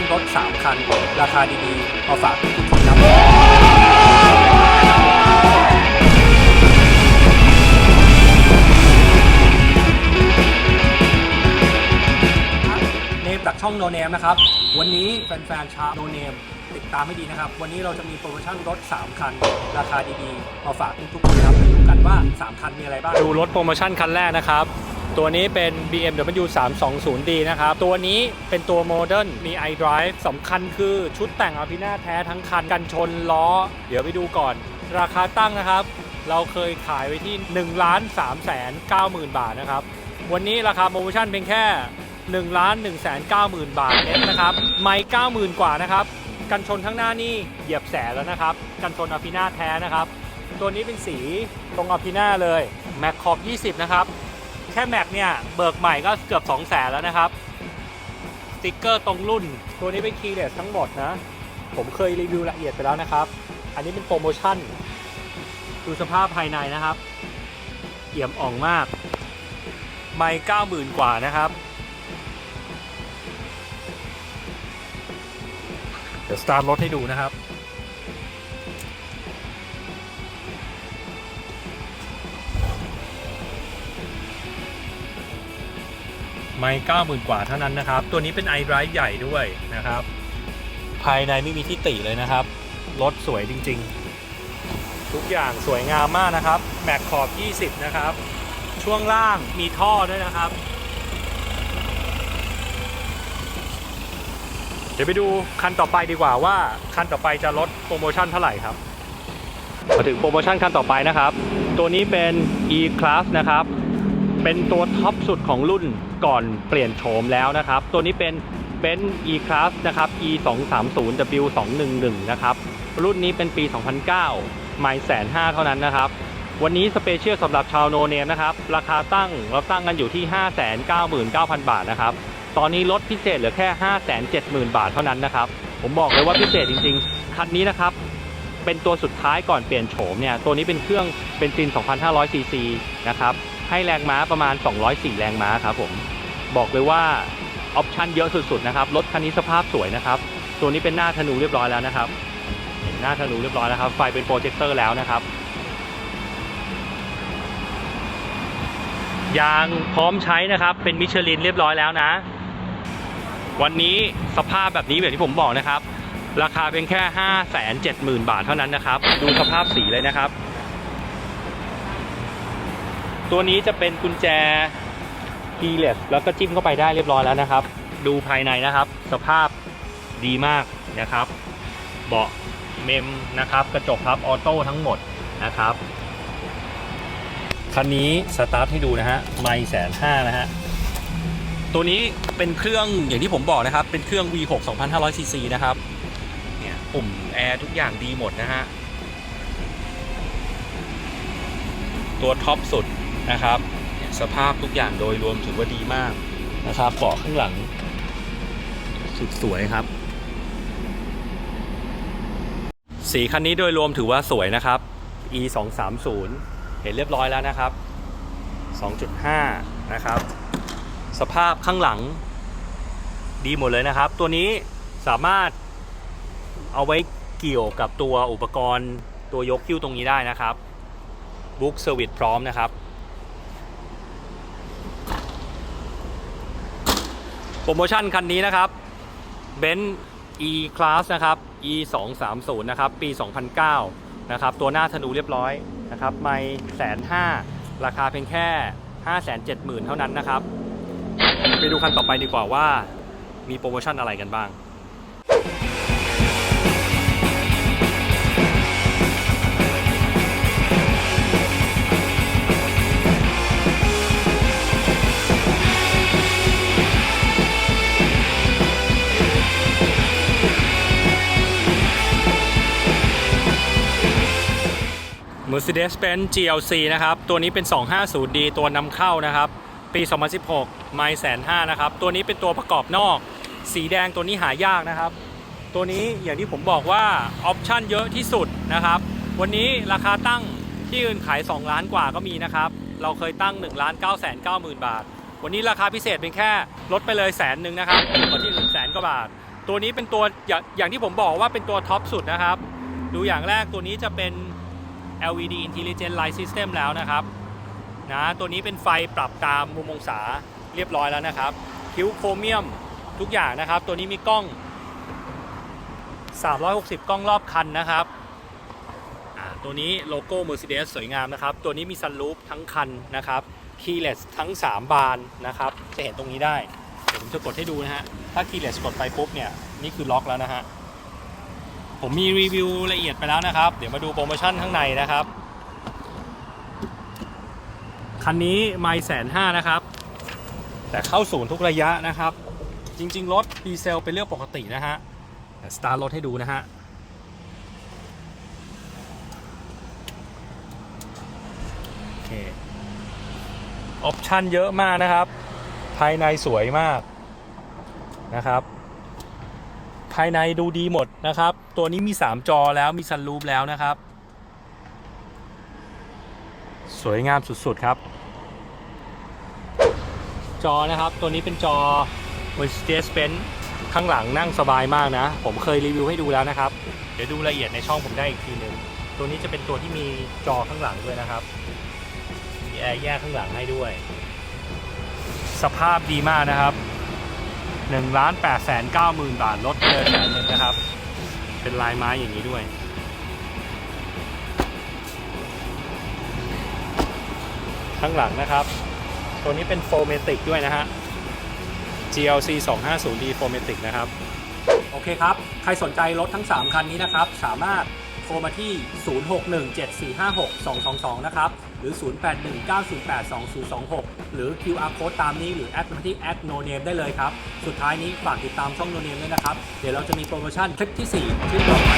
นรถ 3 คัน ราคาดีๆมาฝากทุกคนครับเนมจากช่องโนเนมนะครับ วันนี้แฟนๆชาวโนเนมติดตามให้ดีนะครับ วันนี้เราจะมีโปรโมชั่นรถ 3 คัน ราคาดีๆมาฝากทุกๆคนครับไปดูกันว่า 3 คันมีอะไรบ้าง ดูรถโปรโมชั่นคันแรกนะครับ ตัวนี้เป็น BMW 320D นะครับ ตัวนี้เป็นตัวโมเดิร์นมี iDrive สำคัญคือชุดแต่งอาพินาแท้ทั้งคันกันชนล้อ เดี๋ยวไปดูก่อน ราคาตั้งนะครับ เราเคยขายไว้ที่1ล้าน3แสน9หมื่นบาทนะครับ วันนี้ราคาโปรโมชั่นเพียงแค่1ล้าน1แสน9หมื่นบาทเองนะครับ ไม่9หมื่นกว่านะครับ กันชนข้างหน้านี่เหยียบแสนแล้วนะครับ กันชนอาพินาแท้นะครับ ตัวนี้เป็นสีตรงอาพินาเลยแม็กขอบ 20 นะครับ แค่แม็กเนี่ยเบิกใหม่ก็เกือบ2 0 0แสนแล้วนะครับสติกเกอร์ตรงรุ่น ตัวนี้เป็นคีย์เลสทั้งหมดนะ ผมเคยรีวิวละเอียดไปแล้วนะครับ อันนี้เป็นโปรโมชั่น ดูสภาพภายในนะครับ เอี่ยมอ่องมาก ไม่90,000กว่านะครับ เดี๋ยวสตาร์ทรถให้ดูนะครับ ไม่90,000กว่าเท่านั้นนะครับ ตัวนี้เป็น iDrive ใหญ่ด้วยนะครับ ภายในไม่มีที่ติเลยนะครับ รถสวยจริง ๆ ทุกอย่างสวยงามมากนะครับ แม็กขอบ 20 นะครับ ช่วงล่างมีท่อด้วยนะครับ เดี๋ยวไปดูคันต่อไปดีกว่าว่าคันต่อไปจะลดโปรโมชั่นเท่าไหร่ครับ มาถึงโปรโมชั่นคันต่อไปนะครับ ตัวนี้เป็น E-Class นะครับ เป็นตัวท็อปสุดของรุ่นก่อนเปลี่ยนโฉมแล้วนะครับ ตัวนี้เป็น Benz E-Class นะครับ E 2 3 0 W 2 1 1 นะครับ รุ่นนี้เป็นปี 2009 ไม่แสนห้าเท่านั้นนะครับ วันนี้สเปเชียลสำหรับชาวโนเนมนะครับ ราคาตั้งเราตั้งกันอยู่ที่ 599,000 บาทนะครับ ตอนนี้ลดพิเศษเหลือแค่ 570,000 บาทเท่านั้นนะครับ ผมบอกเลยว่าพิเศษจริงๆ คันนี้นะครับ เป็นตัวสุดท้ายก่อนเปลี่ยนโฉมเนี่ย ตัวนี้เป็นเครื่องเป็นซิน 2,500ซีซีนะครับ ให้แรงม้าประมาณ 204 แรงม้าครับผม บอกเลยว่าออปชันเยอะสุดๆนะครับ รถคันนี้สภาพสวยนะครับ ตัวนี้เป็นหน้าธนูเรียบร้อยแล้วนะครับ หน้าธนูเรียบร้อยแล้วครับ ไฟเป็นโปรเจคเตอร์แล้วนะครับ ยางพร้อมใช้นะครับ เป็นมิชลินเรียบร้อยแล้วนะ วันนี้สภาพแบบนี้แบบที่ผมบอกนะครับ ราคาเพียงแค่ 5 7 0 0 0 0 บาทเท่านั้นนะครับ ดูสภาพสีเลยนะครับ ตัวนี้จะเป็นกุญแจ keyless แล้วก็จิ้มเข้าไปได้เรียบร้อยแล้วนะครับ ดูภายในนะครับ สภาพดีมากนะครับ เบาะเมมนะครับ กระจกพับออโต้ทั้งหมดนะครับคันนี้สตาร์ทให้ดูนะฮะไม่แสนห้านะฮะตัวนี้เป็นเครื่องอย่างที่ผมบอกนะครับ เป็นเครื่อง V6 2,500 cc นะครับ เนี่ยปุ่มแอร์ทุกอย่างดีหมดนะฮะ ตัวท็อปสุด นะครับ สภาพทุกอย่างโดยรวมถือว่าดีมากนะครับเบาะข้างหลัง สุดสวยครับ สีคันนี้โดยรวมถือว่าสวยนะครับ e 2 3 0เห็นเรียบร้อยแล้วนะครับ 2.5 นะครับ สภาพข้างหลังดีหมดเลยนะครับ ตัวนี้สามารถเอาไว้เกี่ยวกับตัวอุปกรณ์ตัวยกคิ้วตรงนี้ได้นะครับบุ๊กเซอร์วิสพร้อมนะครับ โปรโมชั่นคันนี้นะครับเบนซ์ E Class นะครับ E 2 3 0นะครับ ปี 2009 นะครับ ตัวหน้าธนูเรียบร้อยนะครับ ไม่แสนห้าราคาเพียงแค่ 5 7 0 0 0 0 เท่านั้นนะครับ ไปดูคันต่อไปดีกว่าว่ามีโปรโมชั่นอะไรกันบ้าง Mercedes-Benz GLC นะครับ ตัวนี้เป็น 250D ตัวนำเข้านะครับ ปี 2016 ไม่แสนห้านะครับ ตัวนี้เป็นตัวประกอบนอก สีแดงตัวนี้หายากนะครับ ตัวนี้อย่างที่ผมบอกว่าออปชั่นเยอะที่สุดนะครับ วันนี้ราคาตั้งที่อื่นขาย 2 ล้านกว่าก็มีนะครับ เราเคยตั้ง1ล้าน9แสน9หมื่นบาท วันนี้ราคาพิเศษเป็นแค่ลดไปเลยแสนหนึ่งนะครับกว่าที่อื่นแสนกว่าบาท ตัวนี้เป็นตัวอย่างที่ผมบอกว่าเป็นตัวท็อปสุดนะครับ ดูอย่างแรกตัวนี้จะเป็น LED Intelligent Light System แล้วนะครับนะตัวนี้เป็นไฟปรับตามมุมองศาเรียบร้อยแล้วนะครับ คิ้วโครเมียมทุกอย่างนะครับ ตัวนี้มีกล้อง 360 กล้องรอบคันนะครับตัวนี้โลโก้ Mercedes สวยงามนะครับ ตัวนี้มีซันรูฟทั้งคันนะครับ Keyless ทั้ง 3 บานนะครับ จะเห็นตรงนี้ได้ เดี๋ยวผมจะกดให้ดูนะฮะ ถ้า Keyless กดไปปุ๊บเนี่ย นี่คือล็อกแล้วนะฮะ ผมมีรีวิวละเอียดไปแล้วนะครับ เดี๋ยวมาดูโปรโมชั่นข้างในนะครับ คันนี้ไม่แสนห้านะครับ แต่เข้าศูนย์ทุกระยะนะครับ จริง ๆ รถดีเซลเป็นเรื่องปกตินะฮะแต่สตาร์รถให้ดูนะฮะโอเคออปชันเยอะมากนะครับ ภายในสวยมากนะครับายในดูดีหมดนะครับ ตัวนี้มี 3 จอแล้วมีซันรูฟแล้วนะครับ สวยงามสุดๆครับ จอนะครับตัวนี้เป็นจอ Mercedes-Benz ข้างหลังนั่งสบายมากนะ ผมเคยรีวิวให้ดูแล้วนะครับ เดี๋ยวดูละเอียดในช่องผมได้อีกทีหนึ่งตัวนี้จะเป็นตัวที่มีจอข้างหลังด้วยนะครับมีแอร์แยกข้างหลังให้ด้วย สภาพดีมากนะครับ 1ล้าน8แสน9หมื่นบาทลดเกินแสนนึงนะครับ เป็นลายไม้อย่างนี้ด้วย ข้างหลังนะครับ ตัวนี้เป็นโฟเมติกด้วยนะฮะ GLC 250D โฟเมติกนะครับ โอเคครับ ใครสนใจรถทั้ง 3 คันนี้นะครับ สามารถ ทรมาที่ 0617456222 นะครับ หรือ 0819082026 หรือ QR code ตามนี้หรือแอดมาที่แอด no name ได้เลยครับ สุดท้ายนี้ฝากติดตามช่อง no name ด้วยนะครับ เดี๋ยวเราจะมีโปรโมชั่นคลิปที่ 4 ที่ต่อไป